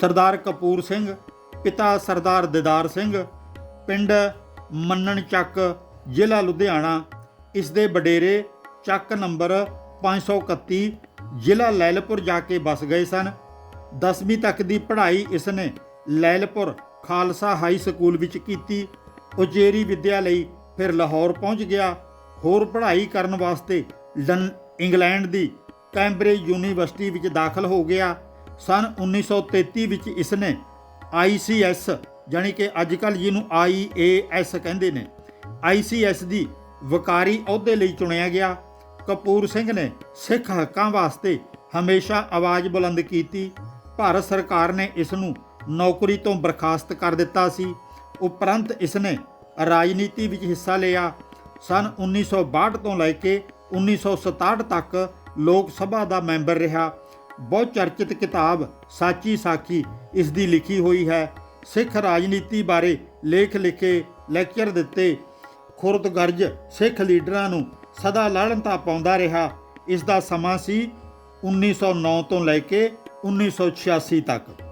ਸਰਦਾਰ ਕਪੂਰ ਸਿੰਘ, ਪਿਤਾ ਸਰਦਾਰ ਦਿਦਾਰ ਸਿੰਘ, ਪਿੰਡ ਮੰਨਣ ਚੱਕ, ਜ਼ਿਲ੍ਹਾ ਲੁਧਿਆਣਾ। ਇਸ ਦੇ ਵਡੇਰੇ ਚੱਕ ਨੰਬਰ 531 ਜ਼ਿਲ੍ਹਾ ਲੈਲਪੁਰ ਜਾ ਕੇ ਬਸ ਗਏ ਸਨ। 10ਵੀਂ ਤੱਕ ਦੀ ਪੜ੍ਹਾਈ ਇਸ ਨੇ ਲੈਲਪੁਰ ਖਾਲਸਾ ਹਾਈ ਸਕੂਲ ਵਿੱਚ ਕੀਤੀ। ਉਚੇਰੀ ਵਿੱਦਿਆ ਲਈ ਫਿਰ ਲਾਹੌਰ ਪਹੁੰਚ ਗਿਆ। ਹੋਰ ਪੜ੍ਹਾਈ ਕਰਨ ਵਾਸਤੇ ਲੰ, ਇੰਗਲੈਂਡ ਦੀ ਕੈਂਬਰਿਜ ਯੂਨੀਵਰਸਿਟੀ ਵਿੱਚ ਦਾਖਲ ਹੋ ਗਿਆ। ਸਨ 1933 ਵਿੱਚ ਇਸ ਨੇ ICS ਜਾਣੀ ਕਿ ਅੱਜ ਕੱਲ੍ਹ ਜਿਹਨੂੰ IAS ਕਹਿੰਦੇ ਨੇ ICS ਦੀ ਵਕਾਰੀ ਅਹੁਦੇ ਲਈ ਚੁਣਿਆ ਗਿਆ। ਕਪੂਰ ਸਿੰਘ ਨੇ ਸਿੱਖ ਹੱਕਾਂ ਵਾਸਤੇ ਹਮੇਸ਼ਾ ਆਵਾਜ਼ ਬੁਲੰਦ ਕੀਤੀ। ਭਾਰਤ ਸਰਕਾਰ ਨੇ ਇਸ ਨੂੰ ਨੌਕਰੀ ਤੋਂ ਬਰਖਾਸਤ ਕਰ ਦਿੱਤਾ ਸੀ। ਉਪਰੰਤ ਇਸ ਨੇ ਰਾਜਨੀਤੀ ਵਿੱਚ ਹਿੱਸਾ ਲਿਆ। ਸਨ 1962 ਤੋਂ ਲੈ ਕੇ 1967 ਤੱਕ ਲੋਕ ਸਭਾ ਦਾ ਮੈਂਬਰ ਰਿਹਾ। ਬਹੁਤ ਚਰਚਿਤ ਕਿਤਾਬ ਸਾਚੀ ਸਾਖੀ ਇਸ ਦੀ ਲਿਖੀ ਹੋਈ ਹੈ। ਸਿੱਖ ਰਾਜਨੀਤੀ ਬਾਰੇ ਲੇਖ ਲਿਖੇ, ਲੈਕਚਰ ਦਿੱਤੇ। ਖੁਰਦਗਰਜ ਸਿੱਖ ਲੀਡਰਾਂ ਨੂੰ ਸਦਾ ਲਾਲਨਤਾ ਪਾਉਂਦਾ ਰਿਹਾ। ਇਸ ਦਾ ਸਮਾਂ ਸੀ 1909 ਤੋਂ ਲੈ ਕੇ 1986 ਤੱਕ।